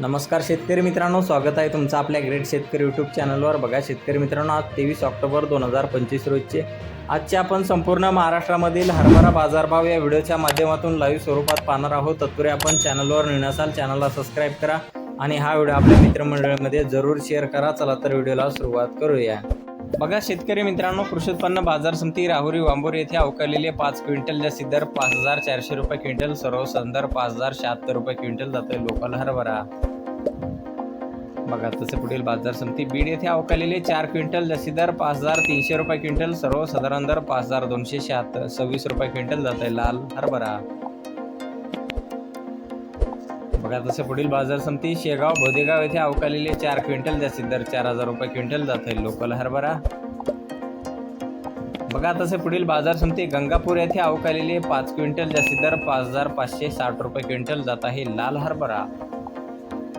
नमस्कार शेतकरी मित्रांनो स्वागत आहे तुमचं आपल्या ग्रेट शेतकरी यूट्यूब चॅनलवर बघा शेतकरी मित्रांनो आज तेवीस ऑक्टोबर दोन हजार पंचवीस रोजचे आजचे आपण संपूर्ण महाराष्ट्रामधील हरभरा बाजारभाव या व्हिडिओच्या माध्यमातून लाईव्ह स्वरूपात पाहणार आहोत. तत्पूर्वी आपण चॅनलवर नेण्यासाल चॅनलला सबस्क्राईब करा आणि हा व्हिडिओ आपल्या मित्रमंडळामध्ये जरूर शेअर करा. चला तर व्हिडिओला सुरुवात करूया. बघा शेतकरी मित्रांनो कृषी उत्पन्न बाजार समिती राहुरी वांबोर येथे अवकालेले पाच क्विंटल जास्तीत दर पाच हजार चारशे रुपये क्विंटल सर्व संदर पाच हजार शहात्तर रुपये क्विंटल जातोय लोकल हरभरा. बघा तसे पुढील बाजार समिती बीड येथे अवकालेले चार क्विंटल जास्तीत दर पाच हजार तीनशे रुपये क्विंटल सर्व साधारण दर पाच हजार दोनशे शहात्तर सव्वीस रुपये क्विंटल जात आहे लाल हरभरा. बघा तसे पुढील बाजार समिती शेगाव बोदेगाव येथे अवकालेले चार क्विंटल जास्तीत दर चार हजार रुपये क्विंटल जात आहे लोकल हरभरा. बघा तसे पुढील बाजार समिती गंगापूर येथे अवकालेले पाच क्विंटल जास्तीत दर पाच हजार पाचशे साठ रुपये क्विंटल जात आहे लाल हरभरा.